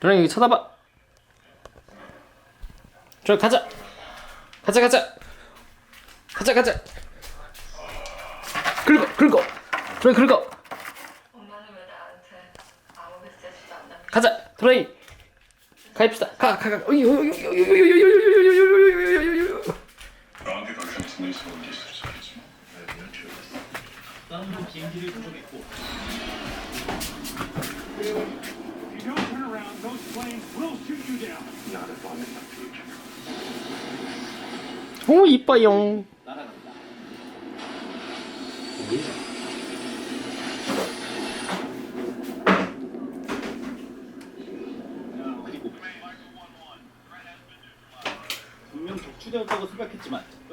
누나 여기 쳐다봐. 저 가자. 가자 가자. 가자 가자. 긁어 긁어. 드라이 긁어. 가자 드라이. 가입시다. 가가 가. 어이, 어이, 어이, 어이, 어이, 어이, 어이, 어이, 어이, 어이, 어이, 어이, 어이, 어이, 어이. 나한테 더 이상 듣는 소리 있을 수 있겠지만 내가 눈치를 봤어. 다른 비행기를 부족했고 If you don't turn around, those planes will shoot you down. Not if I'm in the future. 오 이뻐용. 날아간다. 분명 격추되었다고 생각했지만